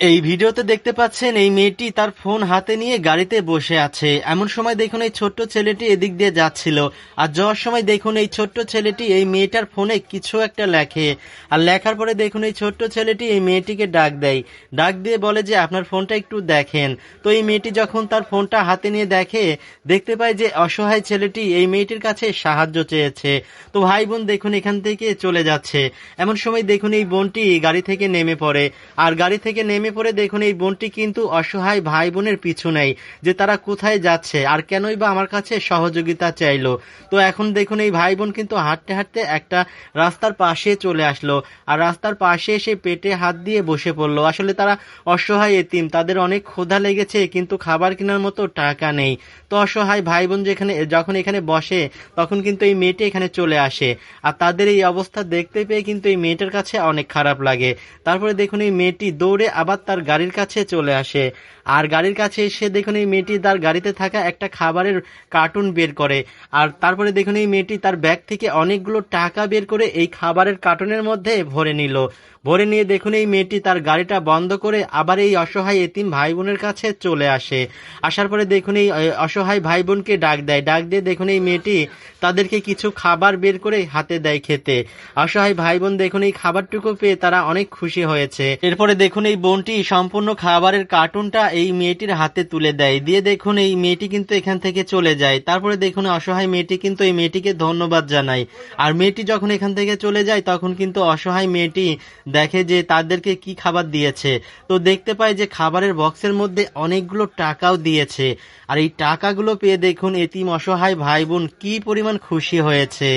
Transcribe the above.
এই ভিডিওতে দেখতে পাচ্ছেন এই মেয়েটি তার ফোন হাতে নিয়ে গাড়িতে বসে আছে। এমন সময় দেখুন এই ছোট্ট ছেলেটি এদিক দিয়ে যাচ্ছিল। আর যাওয়ার সময় দেখুন এই ছোট্ট ছেলেটি এই মেয়েটার ফোনে কিছু একটা লেখে। আর লেখার পরে দেখুন এই ছোট্ট ছেলেটি এই মেয়েটিকে ডাক দেয়। ডাক দিয়ে বলে যে, আপনার ফোনটা একটু দেখেন। তো এই মেয়েটি যখন তার ফোনটা হাতে নিয়ে দেখে, দেখতে পায় যে অসহায় ছেলেটি এই মেয়েটির কাছে সাহায্য চেয়েছে। তো ভাই বোন দেখুন এখান থেকে চলে যাচ্ছে। এমন সময় দেখুন এই বোনটি গাড়ি থেকে নেমে পড়ে। আর গাড়ি থেকে নেমে পড়ে দেখুন, এই বোনটি কিন্তু অসহায় ভাই বোনের পিছু নেই, যে তারা কোথায় যাচ্ছে আর কেনই বা আমার কাছে সহযোগিতা চাইলো। তো এখন দেখুন, এই ভাই বোন কিন্তু হাঁটতে হাঁটতে একটা রাস্তার পাশে চলে আসলো আর রাস্তার পাশে এসে পেটে হাত দিয়ে বসে পড়ল। আসলে তারা অসহায় এতিম, তাদের অনেক ক্ষুধা লেগেছে, কিন্তু খাবার কেনার মতো টাকা নেই। তো অসহায় ভাই বোন যেখানে, যখন এখানে বসে, তখন কিন্তু এই মেয়েটি এখানে চলে আসে আর তাদের এই অবস্থা দেখতে পেয়ে কিন্তু এই মেয়েটার কাছে অনেক খারাপ লাগে। তারপরে দেখুন, এই মেয়েটি দৌড়ে আবার তার গাড়ির কাছে চলে আসে। আর গাড়ির কাছে এসে দেখুন এই মেয়েটি তার গাড়িতে থাকা একটা খাবারের কার্টুন বের করে। আর তারপরে দেখুন এই মেয়েটি তার ব্যাগ থেকে অনেকগুলো টাকা বের করে এই খাবারের কার্টুনের মধ্যে ভরে নিল। ভরে নিয়ে দেখুন এই মেয়েটি তার গাড়িটা বন্ধ করে আবার এই অসহায় এতিম ভাই বোনের কাছে চলে আসে। আসার পরে দেখুন এই অসহায় ভাই বোনকে ডাক দেয়। ডাক দিয়ে দেখুন এই মেয়েটি তাদেরকে কিছু খাবার বের করে হাতে দেয় খেতে। অসহায় ভাই বোন দেখুন এই খাবারটুকু পেয়ে তারা অনেক খুশি হয়েছে। এরপরে দেখুন এই বোনটি সম্পূর্ণ খাবারের কার্টুনটা এই মেয়েটির হাতে তুলে দেয়। দিয়ে দেখুন এই মেয়েটি কিন্তু এখান থেকে চলে যায়। তারপরে দেখুন অসহায় মেয়েটি কিন্তু এই মেয়েটিকে ধন্যবাদ জানায়। আর মেয়েটি যখন এখান থেকে চলে যায়, তখন কিন্তু অসহায় মেয়েটি দেখে যে তাদেরকে কি খাবার দিয়েছে। তো দেখতে পায় যে খাবারের বক্সের মধ্যে অনেকগুলো টাকাও দিয়েছে। আর এই টাকাগুলো পেয়ে দেখুন এতিম অসহায় ভাই বোন কি পরিমাণ খুশি হয়েছে।